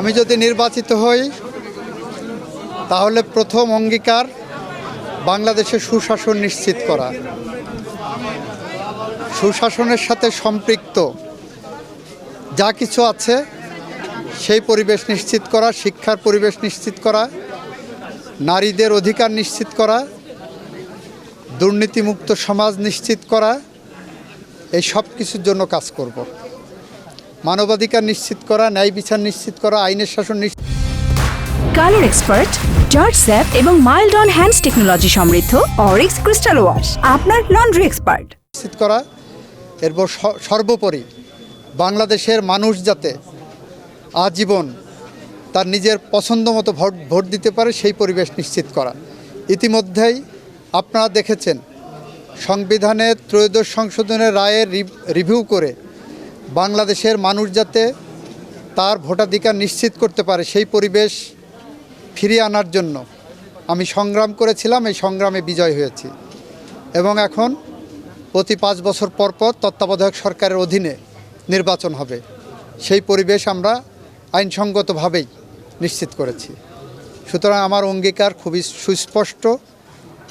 আমি যদি নির্বাচিত হই, তাহলে প্রথম অঙ্গীকার বাংলাদেশে সুশাসন নিশ্চিত করা। সুশাসনের সাথে সম্পৃক্ত যা কিছু আছে, সেই পরিবেশ নিশ্চিত করা, শিক্ষার পরিবেশ নিশ্চিত করা, নারীদের অধিকার নিশ্চিত করা, দুর্নীতিমুক্ত সমাজ নিশ্চিত করা, এই সব কিছুর জন্য কাজ করব। মানবাধিকার নিশ্চিত করা ন্যায় বিচার নিশ্চিত করা আইনের শাসন নিশ্চিত কালার এক্সপার্ট জর্জ স্যাপ এবং মাইল্ড অন হ্যান্ডস টেকনোলজি সমৃদ্ধ অরিক্স ক্রিস্টাল ওয়াশ আপনার লন্ড্রি এক্সপার্ট। নিশ্চিত করা। এরপর সর্বোপরি বাংলাদেশের মানুষ যাতে আজীবন তার নিজের পছন্দ মতো ভোট ভোট দিতে পারে সেই পরিবেশ নিশ্চিত করা। ইতিমধ্যেই আপনারা দেখেছেন সংবিধানের ত্রয়োদশ সংশোধনের রায়ের রি- রিভিউ করে বাংলাদেশের মানুষ যাতে তার ভোটাধিকার নিশ্চিত করতে পারে সেই পরিবেশ ফিরিয়ে আনার জন্য আমি সংগ্রাম করেছিলাম, এই সংগ্রামে বিজয় হয়েছি। এবং এখন প্রতি পাঁচ বছর পর পর তত্ত্বাবধায়ক সরকারের অধীনে নির্বাচন হবে। সেই পরিবেশ আমরা আইনসঙ্গতভাবেই নিশ্চিত করেছি। সুতরাং আমার অঙ্গীকার খুবই সুস্পষ্ট,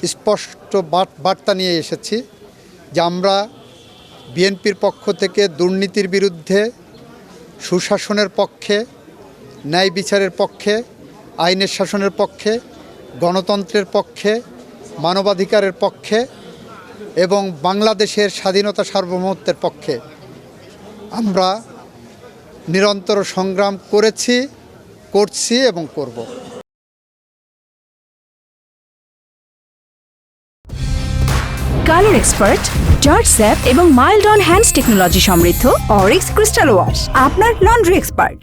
স্পষ্ট বার্ত- বার্তা নিয়ে এসেছি যে আমরা বিএনপির পক্ষ থেকে দুর্নীতির বিরুদ্ধে, সুশাসনের পক্ষে, ন্যায় বিচারের পক্ষে, আইনের শাসনের পক্ষে, গণতন্ত্রের পক্ষে, মানবাধিকারের পক্ষে এবং বাংলাদেশের স্বাধীনতা সার্বভৌমত্বের পক্ষে। আমরা নিরন্তর সংগ্রাম করেছি, করছি এবং করব। কালার এক্সপার্ট জর্জ স্যাপ এবং মাইল্ড অন হ্যান্ডস টেকনোলজি সমৃদ্ধ, অরিক্স ক্রিস্টাল ওয়াশ, আপনার লন্ড্রি এক্সপার্ট।